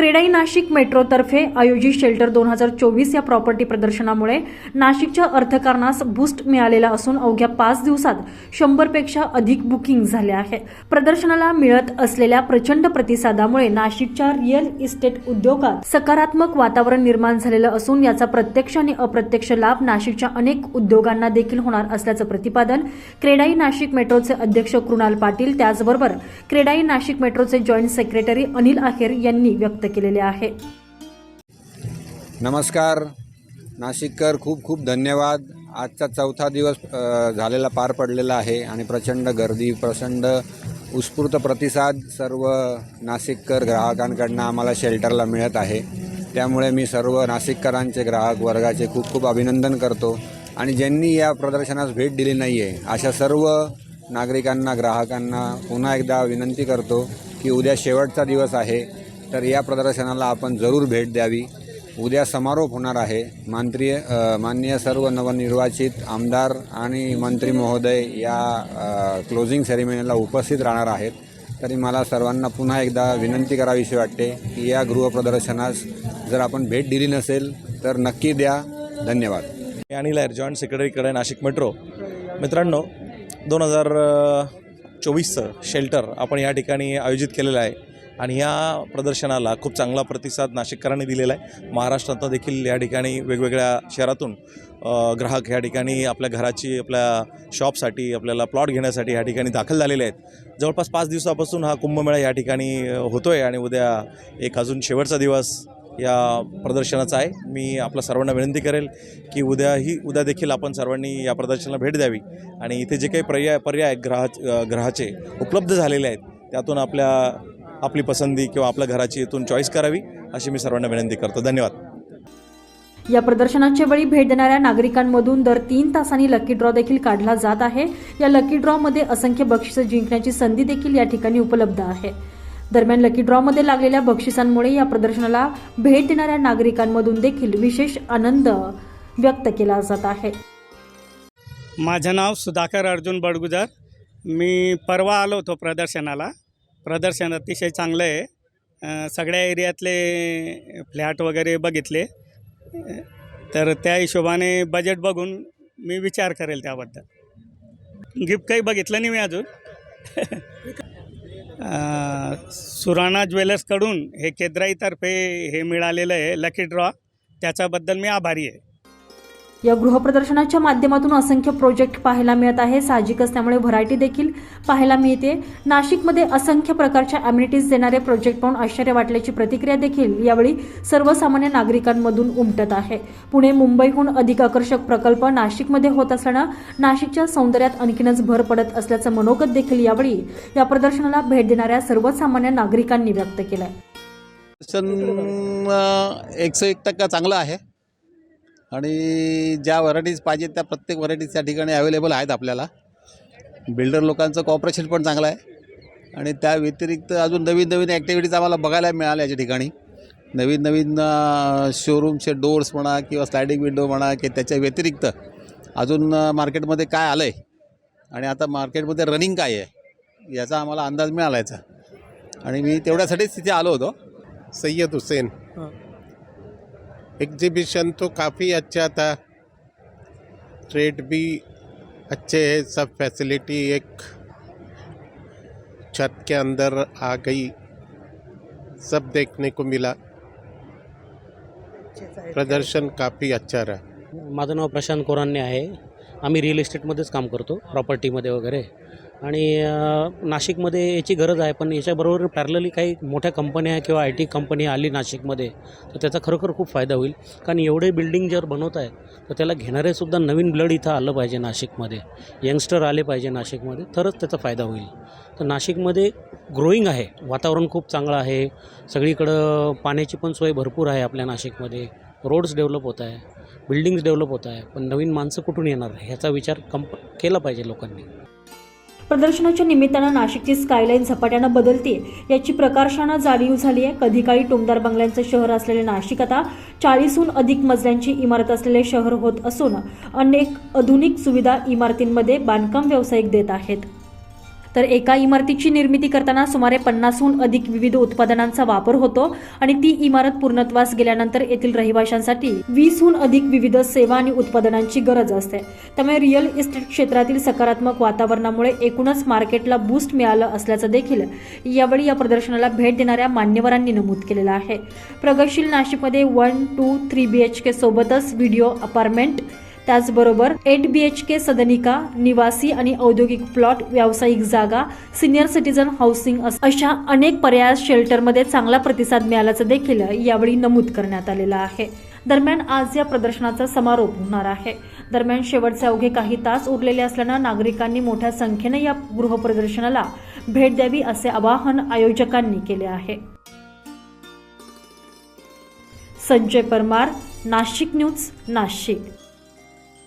क्रेडाई नाशिक मेट्रोतर्फे आयोजित शेल्टर दोन हजार चोवीस या प्रॉपर्टी प्रदर्शनामुळे नाशिकच्या अर्थकारणास बूस्ट मिळालेला असून अवघ्या पाच दिवसात शंभरपेक्षा अधिक बुकिंग झाले आहे प्रदर्शनाला मिळत असलेल्या प्रचंड प्रतिसादामुळे नाशिकच्या रिअल इस्टेट उद्योगात सकारात्मक वातावरण निर्माण झालेलं असून याचा प्रत्यक्ष आणि अप्रत्यक्ष लाभ नाशिकच्या अनेक उद्योगांना देखील होणार असल्याचं प्रतिपादन क्रेडाई नाशिक मेट्रोचे अध्यक्ष कृणाल पाटील त्याचबरोबर क्रेडाई नाशिक मेट्रोचे जॉईंट सेक्रेटरी अनिल आहेर यांनी व्यक्त केलेले आहे. नमस्कार. नाशिककर खूप खूप धन्यवाद. आजचा चौथा दिवस झालेला पार पडलेला आहे आणि प्रचंड गर्दी प्रचंड उत्स्फूर्त प्रतिसाद सर्व नाशिककर ग्राहकांकडनं आम्हाला शेल्टरला मिळत आहे. त्यामुळे मी सर्व नाशिककरांचे ग्राहक वर्गाचे खूप खूप अभिनंदन करतो. आणि ज्यांनी या प्रदर्शनास भेट दिली नाही आहे अशा सर्व नागरिकांना ग्राहकांना पुन्हा एकदा विनंती करतो की उद्या शेवटचा दिवस आहे. तर या प्रदर्शनाला आपण जरूर भेट द्यावी. उद्या समारोप होणार आहे. मांत्रीय माननीय सर्व नवनिर्वाचित आमदार आणि मंत्री महोदय या क्लोजिंग सेरेमनीला उपस्थित राहणार आहेत. तरी मला सर्वांना पुन्हा एकदा विनंती करावीशी वाटते की या गृहप्रदर्शनास जर आपण भेट दिली नसेल तर नक्की द्या. धन्यवाद. आणि अनिल जॉईंट सेक्रेटरीकडे नाशिक मेट्रो. मित्रांनो दोन हजार चोवीसचं शेल्टर आपण या ठिकाणी आयोजित केलेलं आहे. आणि या प्रदर्शनाला खूप चांगला प्रतिसाद नाशिककरांनी दिलेला आहे. महाराष्ट्रात देखील या ठिकाणी वेगवेगळ्या शहरातून ग्राहक या ठिकाणी आपल्या घराची आपल्या शॉपसाठी आपल्याला प्लॉट घेण्यासाठी या ठिकाणी दाखल झालेले आहेत. जवळपास पाच दिवसापासून हा कुंभमेळा या ठिकाणी होतो आहे आणि उद्या एक अजून शेवटचा दिवस या प्रदर्शनाचा आहे. मी आपल्या सर्वांना विनंती करेल की उद्याही उद्या देखील आपण सर्वांनी या प्रदर्शनाला भेट द्यावी आणि इथे जे काही पर्याय पर्याय ग्राह ग्रहाचे उपलब्ध झालेले आहेत त्यातून आपल्या आपली पसंती किंवा आपल्या घराची इथून चॉईस करावी अशी मी सर्वांना विनंती करतो. धन्यवाद. या प्रदर्शनाच्या वेळी भेट देणाऱ्या नागरिकांमधून दर तीन तासांनी लकी ड्रॉ देखील काढला जात आहे. या लकी ड्रॉमध्ये असंख्य बक्षिसं जिंकण्याची संधी देखील या ठिकाणी उपलब्ध आहे. दरम्यान लकी ड्रॉमध्ये लागलेल्या बक्षिसांमुळे या प्रदर्शनाला भेट देणाऱ्या नागरिकांमधून देखील विशेष आनंद व्यक्त केला जात आहे. माझं नाव सुधाकर अर्जुन बडगुजर. मी परवा आलो होतो प्रदर्शनाला. प्रदर्शन अतिशय चांगलं आहे. सगळ्या एरियातले फ्लॅट वगैरे बघितले. तर त्या हिशोबाने बजेट बघून मी विचार करेल त्याबद्दल. गिफ्ट काही बघितलं नाही मी अजून. सुराणा ज्वेलर्सकडून हे केद्राईतर्फे हे मिळालेलं आहे लकी ड्रॉ त्याच्याबद्दल मी आभारी आहे. या गृहप्रदर्शनाच्या माध्यमातून असंख्य प्रोजेक्ट पाहायला मिळत आहे. साहजिकच त्यामुळे व्हरायटी देखील पाहायला मिळते. नाशिकमध्ये असंख्य प्रकारच्या अम्युनिटीज देणारे प्रोजेक्ट पाहून आश्चर्य वाटल्याची प्रतिक्रिया देखील यावेळी सर्वसामान्य नागरिकांमधून उमटत आहे. पुणे मुंबईहून अधिक आकर्षक प्रकल्प नाशिकमध्ये होत असल्यानं नाशिकच्या सौंदर्यात आणखीनच भर पडत असल्याचं मनोगत देखील यावेळी या प्रदर्शनाला भेट देणाऱ्या सर्वसामान्य नागरिकांनी व्यक्त केलं दर्शन एक टक्का चांगलं आहे. आणि ज्या व्हरायटीज पाहिजेत त्या प्रत्येक व्हरायटीज त्या ठिकाणी अवेलेबल आहेत आपल्याला. बिल्डर लोकांचं कॉपरेशन पण चांगलं आहे. आणि त्या व्यतिरिक्त अजून नवीन नवीन ॲक्टिव्हिटीज आम्हाला बघायला मिळाल्या याच्या ठिकाणी. नवीन नवीन शोरूमचे डोर्स म्हणा किंवा स्लायडिंग विंडो म्हणा की त्याच्या व्यतिरिक्त अजून मार्केटमध्ये काय आलं आहे आणि आता मार्केटमध्ये रनिंग काय आहे याचा आम्हाला अंदाज मिळाला याचा आणि मी तेवढ्यासाठीच तिथे आलो होतो. सय्यद हुसेन. एग्जीबिशन तो काफ़ी अच्छा था। रेट भी अच्छे है सब फैसिलिटी एक छत के अंदर आ गई सब देखने को मिला। प्रदर्शन काफ़ी अच्छा रहा। माझं नाव प्रशांत कोरान्ने आहे. आम्ही रिअल इस्टेटमध्येच काम करतो प्रॉपर्टीमध्ये वगैरे. आणि नाशिकमध्ये याची गरज आहे पण याच्याबरोबर पॅरलली काही मोठ्या कंपन्या किंवा आय टी कंपनी आली नाशिकमध्ये तर त्याचा खरोखर खूप फायदा होईल. कारण एवढे बिल्डिंग जर बनवत आहे तर त्याला घेणारेसुद्धा नवीन ब्लड इथं आलं पाहिजे नाशिकमध्ये. यंगस्टर आले पाहिजे नाशिकमध्ये तरच त्याचा फायदा होईल. तर नाशिकमध्ये ग्रोईंग आहे वातावरण खूप चांगलं आहे सगळीकडं पाण्याची पण सोय भरपूर आहे आपल्या नाशिकमध्ये. रोड्स डेव्हलप होत आहे बिल्डिंग्स डेव्हलप होत आहे पण नवीन माणसं कुठून येणार? ह्याचा विचार कंप केला पाहिजे लोकांनी. प्रदर्शनाच्या निमित्तानं नाशिकची स्कायलाईन झपाट्यानं बदलते याची प्रकर्षानं जाणीव झाली आहे कधी काही टोमदार बंगल्यांचं शहर असलेले नाशिक आता चाळीसहून अधिक मजल्यांची इमारत असलेले शहर होत असून अनेक आधुनिक सुविधा इमारतींमध्ये बांधकाम व्यावसायिक देत आहेत. तर एका इमारतीची निर्मिती करताना सुमारे पन्नासहून अधिक विविध उत्पादनांचा वापर होतो आणि ती इमारत पूर्णत्वास गेल्यानंतर येथील रहिवाशांसाठी वीसहून अधिक विविध सेवा आणि उत्पादनांची गरज असते. त्यामुळे रिअल इस्टेट क्षेत्रातील सकारात्मक वातावरणामुळे एकूणच मार्केटला बूस्ट मिळालं असल्याचं देखील यावेळी या प्रदर्शनाला भेट देणाऱ्या मान्यवरांनी नमूद केलेलं आहे. प्रगतशील नाशिकमध्ये one two three B H K सोबतच व्हिडिओ अपार्टमेंट त्याचबरोबर एट बी एच के सदनिका निवासी आणि औद्योगिक प्लॉट व्यावसायिक जागा सिनियर सिटीजन हाऊसिंग अशा अनेक पर्याय शेल्टरमध्ये चांगला प्रतिसाद मिळाल्याचं देखील यावेळी नमूद करण्यात आलेलं आहे. दरम्यान आज या प्रदर्शनाचा समारोप होणार आहे. दरम्यान शेवटचे अवघे काही तास उरलेले असल्यानं नागरिकांनी मोठ्या संख्येनं या गृहप्रदर्शनाला भेट द्यावी असे आवाहन आयोजकांनी केले आहे. संजय परमार नाशिक न्यूज नाशिक.